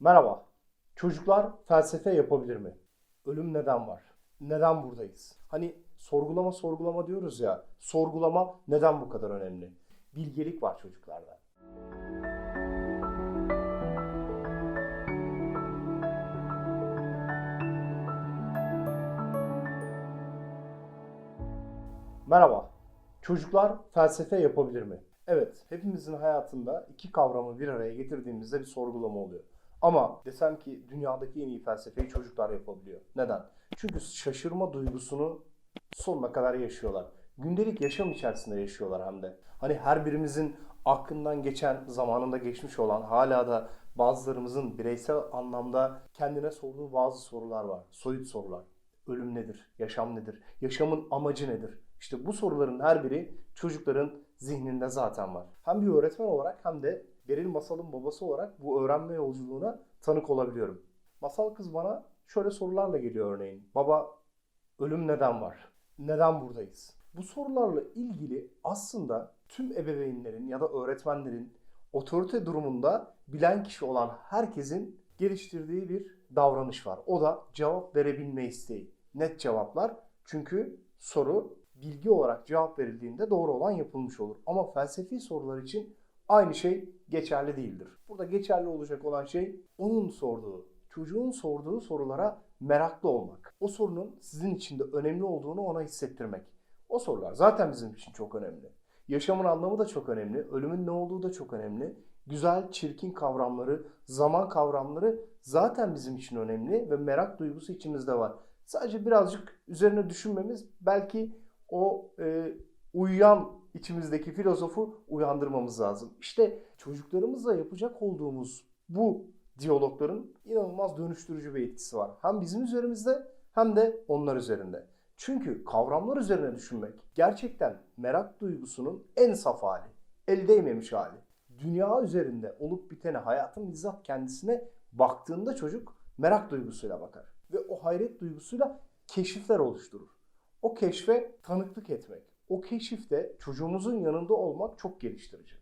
Merhaba. Çocuklar felsefe yapabilir mi? Ölüm neden var? Neden buradayız? Hani sorgulama sorgulama diyoruz ya. Sorgulama neden bu kadar önemli? Bilgelik var çocuklarda. Merhaba. Çocuklar felsefe yapabilir mi? Evet, hepimizin hayatında iki kavramı bir araya getirdiğimizde bir sorgulama oluyor. Ama desem ki dünyadaki en iyi felsefeyi çocuklar yapabiliyor. Neden? Çünkü şaşırma duygusunu sonuna kadar yaşıyorlar. Gündelik yaşam içerisinde yaşıyorlar hem de. Hani her birimizin aklından geçen, zamanında geçmiş olan, hala da bazılarımızın bireysel anlamda kendine sorduğu bazı sorular var. Soyut sorular. Ölüm nedir? Yaşam nedir? Yaşamın amacı nedir? İşte bu soruların her biri çocukların zihninde zaten var. Hem bir öğretmen olarak hem de Beril Masal'ın babası olarak bu öğrenme yolculuğuna tanık olabiliyorum. Masal kız bana şöyle sorularla geliyor örneğin. Baba ölüm neden var? Neden buradayız? Bu sorularla ilgili aslında tüm ebeveynlerin ya da öğretmenlerin otorite durumunda bilen kişi olan herkesin geliştirdiği bir davranış var. O da cevap verebilme isteği. Net cevaplar. Çünkü soru bilgi olarak cevap verildiğinde doğru olan yapılmış olur. Ama felsefi sorular için aynı şey geçerli değildir. Burada geçerli olacak olan şey onun sorduğu, çocuğun sorduğu sorulara meraklı olmak. O sorunun sizin için de önemli olduğunu ona hissettirmek. O sorular zaten bizim için çok önemli. Yaşamın anlamı da çok önemli, ölümün ne olduğu da çok önemli. Güzel, çirkin kavramları, zaman kavramları zaten bizim için önemli ve merak duygusu içimizde var. Sadece birazcık üzerine düşünmemiz belki o e, uyuyan içimizdeki filozofu uyandırmamız lazım. İşte çocuklarımızla yapacak olduğumuz bu diyalogların inanılmaz dönüştürücü bir etkisi var. Hem bizim üzerimizde hem de onlar üzerinde. Çünkü kavramlar üzerine düşünmek gerçekten merak duygusunun en saf hali, el değmemiş hali. Dünya üzerinde olup bitene, hayatın bizzat kendisine baktığında çocuk merak duygusuyla bakar. Ve o hayret duygusuyla keşifler oluşturur. O keşfe tanıklık etmek, o keşifte çocuğumuzun yanında olmak çok geliştirici.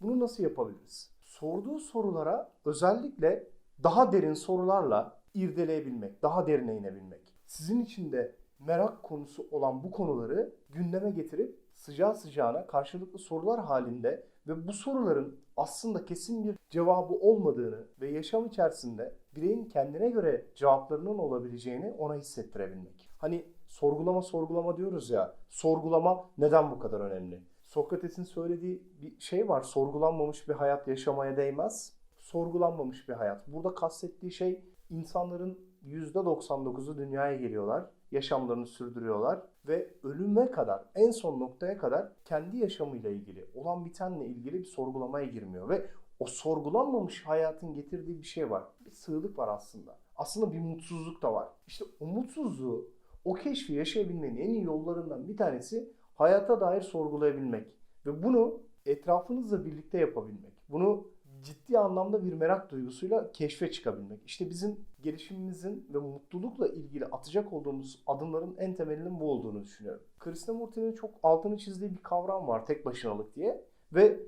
Bunu nasıl yapabiliriz? Sorduğu sorulara özellikle daha derin sorularla irdeleyebilmek, daha derine inebilmek. Sizin için de merak konusu olan bu konuları gündeme getirip sıcağı sıcağına karşılıklı sorular halinde ve bu soruların aslında kesin bir cevabı olmadığını ve yaşam içerisinde bireyin kendine göre cevaplarının olabileceğini ona hissettirebilmek. Hani sorgulama sorgulama diyoruz ya. Sorgulama neden bu kadar önemli? Sokrates'in söylediği bir şey var. Sorgulanmamış bir hayat yaşamaya değmez. Sorgulanmamış bir hayat. Burada kastettiği şey insanların %99'u dünyaya geliyorlar. Yaşamlarını sürdürüyorlar ve ölüme kadar, en son noktaya kadar kendi yaşamıyla ilgili, olan bitenle ilgili bir sorgulamaya girmiyor ve o sorgulanmamış hayatın getirdiği bir şey var. Bir sığlık var aslında. Aslında bir mutsuzluk da var. İşte o mutsuzluğu o keşfi yaşayabilmenin en iyi yollarından bir tanesi hayata dair sorgulayabilmek. Ve bunu etrafınızla birlikte yapabilmek. Bunu ciddi anlamda bir merak duygusuyla keşfe çıkabilmek. İşte bizim gelişimimizin ve mutlulukla ilgili atacak olduğumuz adımların en temelinin bu olduğunu düşünüyorum. Krishnamurti'nin çok altını çizdiği bir kavram var tek başınalık diye. Ve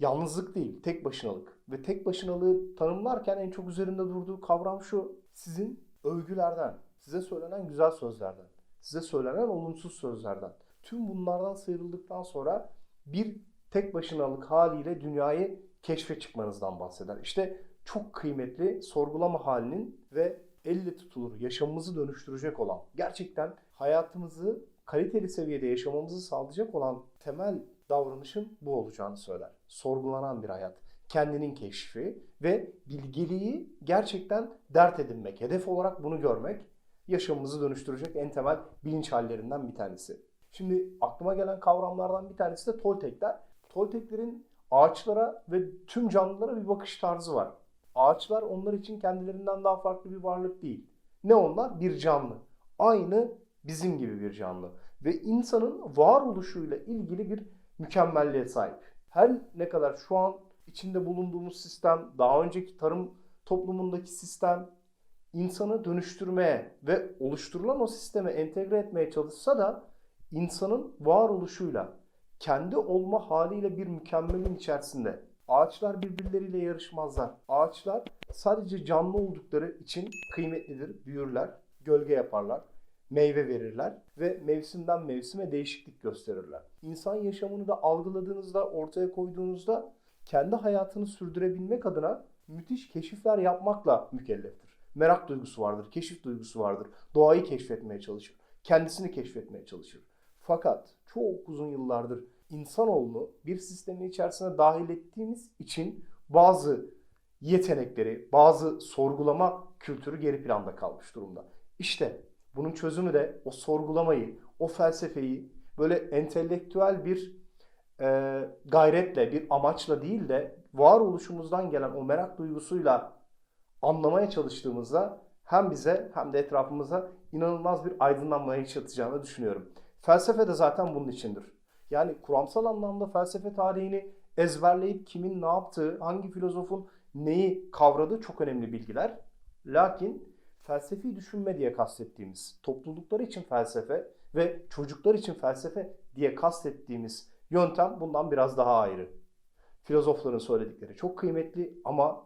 yalnızlık değil, tek başınalık. Ve tek başınalığı tanımlarken en çok üzerinde durduğu kavram şu. Sizin övgülerden, size söylenen güzel sözlerden, size söylenen olumsuz sözlerden, tüm bunlardan sıyrıldıktan sonra bir tek başınalık haliyle dünyayı keşfe çıkmanızdan bahseder. İşte çok kıymetli sorgulama halinin ve elle tutulur yaşamımızı dönüştürecek olan, gerçekten hayatımızı kaliteli seviyede yaşamamızı sağlayacak olan temel davranışın bu olacağını söyler. Sorgulanan bir hayat, kendinin keşfi ve bilgeliği gerçekten dert edinmek, hedef olarak bunu görmek yaşamımızı dönüştürecek en temel bilinç hallerinden bir tanesi. Şimdi aklıma gelen kavramlardan bir tanesi de Toltekler. Tolteklerin ağaçlara ve tüm canlılara bir bakış tarzı var. Ağaçlar onlar için kendilerinden daha farklı bir varlık değil. Ne onlar? Bir canlı. Aynı bizim gibi bir canlı. Ve insanın varoluşuyla ilgili bir mükemmelliğe sahip. Her ne kadar şu an içinde bulunduğumuz sistem, daha önceki tarım toplumundaki sistem insanı dönüştürmeye ve oluşturulan o sisteme entegre etmeye çalışsa da insanın varoluşuyla, kendi olma haliyle bir mükemmelin içerisinde Ağaçlar birbirleriyle yarışmazlar. Ağaçlar sadece canlı oldukları için kıymetlidir, büyürler, gölge yaparlar, meyve verirler ve mevsimden mevsime değişiklik gösterirler. İnsan yaşamını da algıladığınızda, ortaya koyduğunuzda kendi hayatını sürdürebilmek adına müthiş keşifler yapmakla mükelleftir. Merak duygusu vardır, keşif duygusu vardır. Doğayı keşfetmeye çalışır, kendisini keşfetmeye çalışır. Fakat çok uzun yıllardır insanoğlunu bir sistemin içerisine dahil ettiğimiz için bazı yetenekleri, bazı sorgulama kültürü geri planda kalmış durumda. İşte bunun çözümü de o sorgulamayı, o felsefeyi böyle entelektüel bir e, gayretle, bir amaçla değil de varoluşumuzdan gelen o merak duygusuyla anlamaya çalıştığımızda hem bize hem de etrafımıza inanılmaz bir aydınlanmaya yaşatacağını düşünüyorum. Felsefe de zaten bunun içindir. Yani kuramsal anlamda felsefe tarihini ezberleyip kimin ne yaptığı, hangi filozofun neyi kavradığı çok önemli bilgiler. Lakin felsefi düşünme diye kastettiğimiz, topluluklar için felsefe ve çocuklar için felsefe diye kastettiğimiz yöntem bundan biraz daha ayrı. Filozofların söyledikleri çok kıymetli ama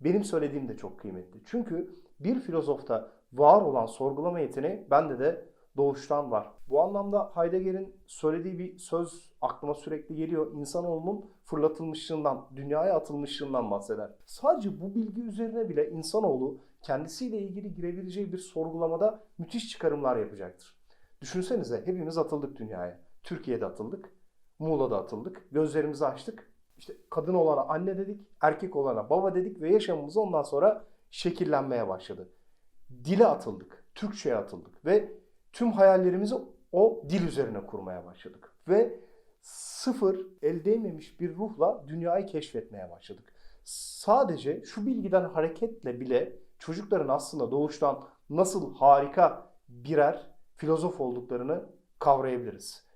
benim söylediğim de çok kıymetli. Çünkü bir filozofta var olan sorgulama yeteneği bende de doğuştan var. Bu anlamda Heidegger'in söylediği bir söz aklıma sürekli geliyor. İnsanoğlunun fırlatılmışlığından, dünyaya atılmışlığından bahseder. Sadece bu bilgi üzerine bile insanoğlu kendisiyle ilgili girebileceği bir sorgulamada müthiş çıkarımlar yapacaktır. Düşünsenize hepimiz atıldık dünyaya. Türkiye'de atıldık, Muğla'da atıldık, gözlerimizi açtık. İşte kadın olana anne dedik, erkek olana baba dedik ve yaşamımız ondan sonra şekillenmeye başladı. Dile atıldık, Türkçe'ye atıldık ve tüm hayallerimizi o dil üzerine kurmaya başladık. Ve sıfır, el değmemiş bir ruhla dünyayı keşfetmeye başladık. Sadece şu bilgiden hareketle bile çocukların aslında doğuştan nasıl harika birer filozof olduklarını kavrayabiliriz.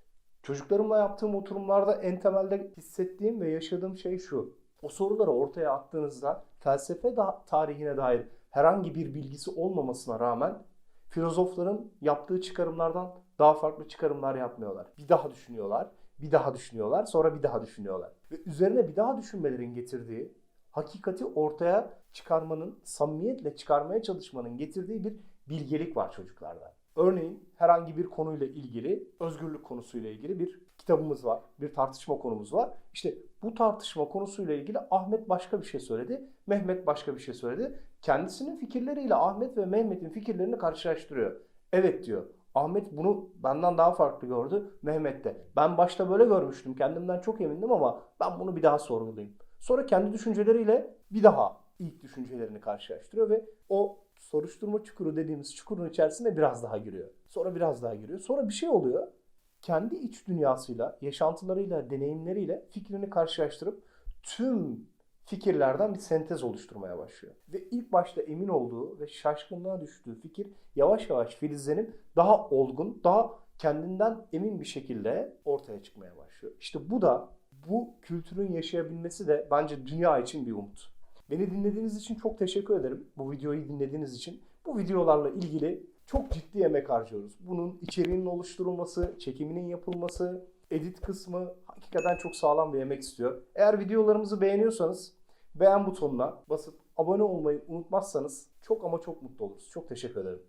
Çocuklarımla yaptığım oturumlarda en temelde hissettiğim ve yaşadığım şey şu. O soruları ortaya attığınızda felsefe da tarihine dair herhangi bir bilgisi olmamasına rağmen filozofların yaptığı çıkarımlardan daha farklı çıkarımlar yapmıyorlar. Bir daha düşünüyorlar, bir daha düşünüyorlar, sonra bir daha düşünüyorlar. Ve üzerine bir daha düşünmelerin getirdiği hakikati ortaya çıkarmanın, samimiyetle çıkarmaya çalışmanın getirdiği bir bilgelik var çocuklarda. Örneğin herhangi bir konuyla ilgili, özgürlük konusuyla ilgili bir kitabımız var, bir tartışma konumuz var. İşte bu tartışma konusuyla ilgili Ahmet başka bir şey söyledi, Mehmet başka bir şey söyledi. Kendisinin fikirleriyle Ahmet ve Mehmet'in fikirlerini karşılaştırıyor. Evet diyor. Ahmet bunu benden daha farklı gördü. Mehmet de. Ben başta böyle görmüştüm. Kendimden çok emindim ama ben bunu bir daha sorgulayayım. Sonra kendi düşünceleriyle bir daha ilk düşüncelerini karşılaştırıyor ve o soruşturma çukuru dediğimiz çukurun içerisinde biraz daha giriyor. Sonra biraz daha giriyor. Sonra bir şey oluyor. Kendi iç dünyasıyla, yaşantılarıyla, deneyimleriyle fikrini karşılaştırıp tüm fikirlerden bir sentez oluşturmaya başlıyor. Ve ilk başta emin olduğu ve şaşkınlığa düştüğü fikir yavaş yavaş filizlenip daha olgun, daha kendinden emin bir şekilde ortaya çıkmaya başlıyor. İşte bu da bu kültürün yaşayabilmesi de bence dünya için bir umut. Beni dinlediğiniz için çok teşekkür ederim. Bu videoyu dinlediğiniz için. Bu videolarla ilgili çok ciddi emek harcıyoruz. Bunun içeriğinin oluşturulması, çekiminin yapılması, edit kısmı hakikaten çok sağlam bir emek istiyor. Eğer videolarımızı beğeniyorsanız beğen butonuna basıp abone olmayı unutmazsanız çok ama çok mutlu oluruz. Çok teşekkür ederim.